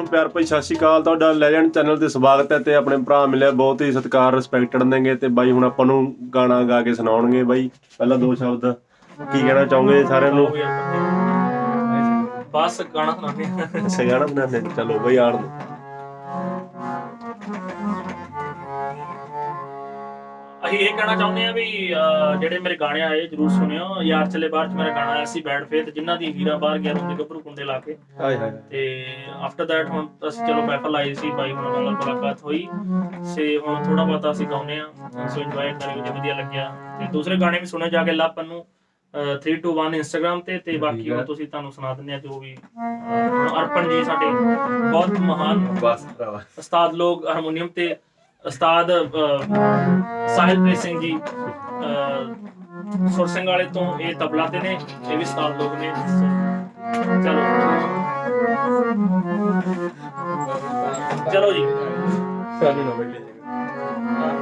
ਨੂੰ ਪਿਆਰ ਭਰੀ ਸਤਿ ਸ਼੍ਰੀ ਅਕਾਲ ਤੁਹਾਡਾ ਲੈਜੈਂਡ ਚੈਨਲ ਤੇ ਸਵਾਗਤ ਹੈ ਤੇ ਆਪਣੇ ਭਰਾ ਮਿਲਿਆ ਬਹੁਤ ਹੀ ਸਤਿਕਾਰ ਰਿਸਪੈਕਟਡ ਨੇਗੇ ਤੇ ਬਾਈ ਹੁਣ ਆਪਾਂ ਨੂੰ ਗਾਣਾ ਗਾ ਕੇ ਸੁਣਾਉਣਗੇ ਬਾਈ ਪਹਿਲਾਂ ਦੋ ਸ਼ਬਦ ਕੀ ਕਹਿਣਾ ਚਾਹੋਗੇ ਸਾਰਿਆਂ ਨੂੰ ਬਸ ਗਾਣਾ ਸੁਣਾਉਂਦੇ ਅੱਛਾ ਗਾਣਾ ਬਣਾਉਂਦੇ ਨੇ। ਚਲੋ ਬਾਈ ਆਣ ਦਿਓ। ਅਸੀਂ ਇਹ ਕਹਿਣਾ ਚਾਹੁੰਦੇ ਆ ਵੀ ਅਹ, ਜਿਹੜੇ ਮੇਰੇ ਗਾਣੇ ਆਏ ਜਰੂਰ ਸੁਣਿਓ। ਯਾਰ ਚਲੇ ਬਾਹਰ ਚ ਮੇਰਾ ਗਾਣਾ ਆਇਆ ਸੀ ਬੈਡ ਫੇਥ ਜਿਨ੍ਹਾਂ ਦੀ ਹੀਰਾ ਬਾਹਰ ਗਿਆ ਰੋਂਦੇ ਗੱਭਰੂ ਕੁੰਡੇ ਲਾ ਕੇ। ਹਾਏ ਹਾਏ। ਤੇ ਆਫਟਰ ਦੈਟ ਹੁਣ ਅਸੀਂ ਚਲੋ ਮਹਿਫਲ ਆਈ ਸੀ ਬਾਈ ਹੁਣ ਨਾਲ ਮੁਲਾਕਾਤ ਹੋਈ। ਸੇ ਹੁਣ ਥੋੜਾ ਬਹੁਤਾ ਅਸੀਂ ਗਾਉਂਦੇ ਆ ਸੋ ਇੰਜੋਏ ਕਰਿਓ ਜੇ ਵਧੀਆ ਲੱਗਿਆ। ਤੇ ਦੂਸਰੇ ਗਾਣੇ ਵੀ ਸੁਣੇ ਜਾ ਕੇ ਲੱਭ ਨੂੰ 321 ਇੰਸਟਾਗ੍ਰam ਤੇ ਤੇ ਬਾਕੀ ਹੁਣ ਤੁਸੀਂ ਤੁਹਾਨੂੰ ਸੁਣਾ ਦਿੰਦੇ ਆ ਜੋ ਵੀ ਅਹ, ਹੁਣ ਅਰਪਣ ਜੀ ਸਾਡੇ ਬਹੁਤ ਮਹਾਨ ਬਸ ਭਰਾਵਾ। ਉਸਤਾਦ ਲੋਕ ਹਾਰਮੋਨੀਅਮ ਤੇ ਉਸਤਾਦ ਸਾਹਿਲਪ੍ਰੀਤ ਸਿੰਘ ਜੀ ਸੁਰ ਸਿੰਘ ਵਾਲੇ ਤੋਂ ਇਹ ਤਬਲਾ ਤੇ ਨੇ ਇਹ ਵੀ ਉਸਤਾਦ ਲੋਕ ਨੇ। ਚਲੋ। ਚਲੋ ਜੀ। ਸਾਨੂੰ ਨਾ ਬੈਠੇ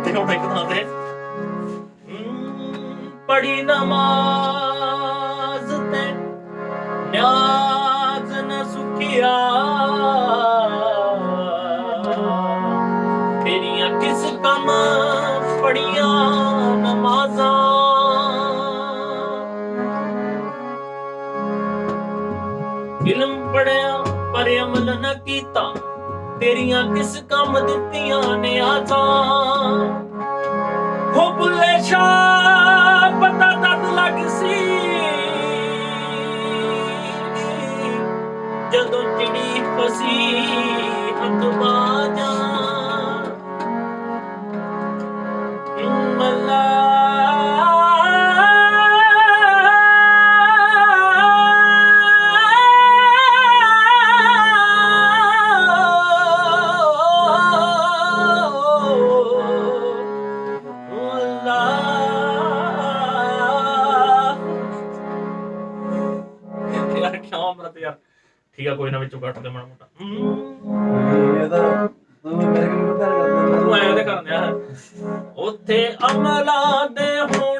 ਤੇ ਇੱਕ ਤਾਂ ਤੇ ਪੜੀ ਨਮਾਜ਼ ਤੇ ਨਿਆਜ਼ ਨ ਸੁਖਿਆ। ਕਿਸ ਪੜੀਆਂ ਨਮਾਜ਼ਾਂ। ਇਲਮ ਪੜਿਆ ਪਰ ਅਮਲ ਨ ਕੀਤਾ। ਤੇਰੀਆਂ ਕਿਸ ਕੰਮ ਦਿੱਤੀਆਂ ਨੇ ਆਜ਼ਾਂ ਹੋ ਬੁੱਲੇ ਸ਼ਾਹ, ਪਤਾ ਤਦ ਲੱਗ ਸੀ। ਜਦੋਂ ਚਿੜੀ ਫਸੀ ਹੱਥ ਬਾਜਾਂ ਠੀਕ ਆ ਕੋਈ ਨਾ ਵਿੱਚੋਂ ਕੱਟ ਦੇ ਮਾੜਾ ਮੋਟਾ। ਇਹ ਤਾਂ ਤੂੰ ਮੇਰੇ ਕੋਲ ਪਤਾ ਨਹੀਂ ਤੂੰ ਐਂ ਉਹਦੇ ਕਰਨ ਆ ਉੱਥੇ ਅਮਲਾਂ ਦੇ ਹੋਣੇ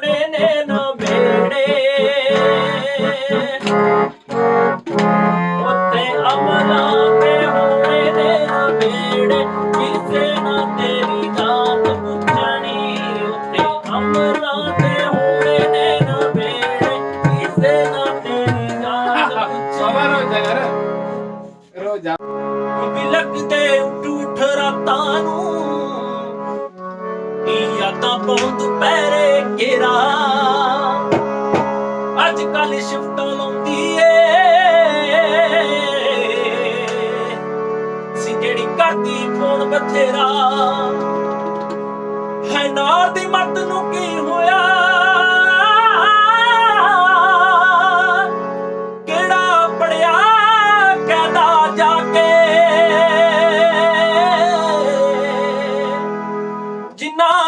ਲੱਗਦੇ ਉੱਠ ਰਾਤਾਂ ਨੂੰ। ਇਹ ਯਾਦਾਂ ਬਹੁਤ ਪੈਰੇ ਘੇਰਾ। ਅੱਜ ਕੱਲ ਸ਼ਿਫਟਾਂ ਲਾਉਂਦੀ ਏ। ਸੀ ਜਿਹੜੀ ਕਰਦੀ ਫੋਨ ਬਥੇਰਾ।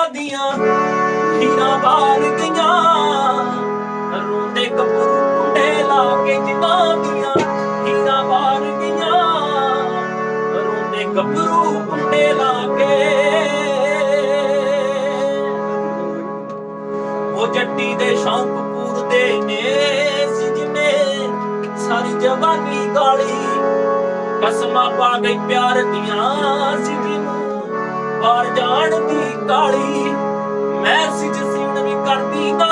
ਜਿਨ੍ਹਾਂ ਦੀਆਂ ਹੀਰਾਂ ਬਾਲ ਗਈਆਂ। ਰੋਂਦੇ ਕਪੂਰ ਕੁੰਡੇ ਲਾ ਕੇ ਜਿਨ੍ਹਾਂ ਦੀਆਂ ਹੀਰਾਂ ਬਾਲ ਗਈਆਂ। ਰੋਂਦੇ ਕਪੂਰ ਕੁੰਡੇ ਲਾ ਕੇ। ਉਹ ਜੱਟੀ ਦੇ ਸ਼ੌਂਕ ਦੇ ਨੇ ਸੀ ਜਿਨੇ ਸਾਰੀ ਜਵਾਨੀ ਗਾਲੀ। ਕਸਮਾਂ ਪਾ ਗਈ ਪਿਆਰ ਦੀਆਂ ਸੀ ਜਿਹਨੂੰ ਬਾਹਰ ਜਾਣ ਦੀ ਕਾਲੀ ਮੈਸੇਜ ਸੀਣ ਵੀ ਕਰਦੀ ਨਾ।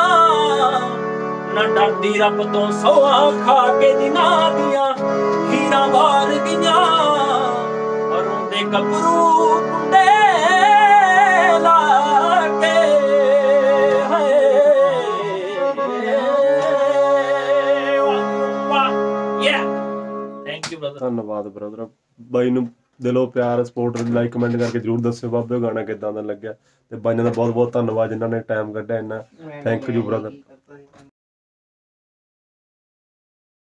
ਨਾ ਡਰਦੀ ਰੱਬ ਤੋਂ ਸੋਆ ਖਾ ਕੇ ਦਿਨਾਂ ਦੀਆਂ ਹੀਰਾਂ ਬਾਹਰ ਗਈਆਂ। ਰੋਂਦੇ ਗੱਭਰੂ ਕੁੰਡੇ ਲਾ ਕੇ ਹਾਏ। ਵਾਹ ਯਾ ਥੈਂਕ ਯੂ ਬ੍ਰਦਰ ਧੰਨਵਾਦ ਬ੍ਰਦਰ ਬਾਈ ਨੂੰ ਦਿਲੋਂ ਪਿਆਰ ਸਪੋਰਟ ਲਾਈਕ ਕਮੈਂਟ ਕਰਕੇ ਜਰੂਰ ਦੱਸਿਓ ਬਾਬੇ ਗਾਣਾ ਕਿਦਾਂ ਦਾ ਲੱਗਿਆ। ਤੇ ਬਾਈਆਂ ਦਾ ਬਹੁਤ ਬਹੁਤ ਧੰਨਵਾਦ ਜਿਨ੍ਹਾਂ ਨੇ ਟਾਈਮ ਕੱਢਿਆ ਇੰਨਾ। Thank you brother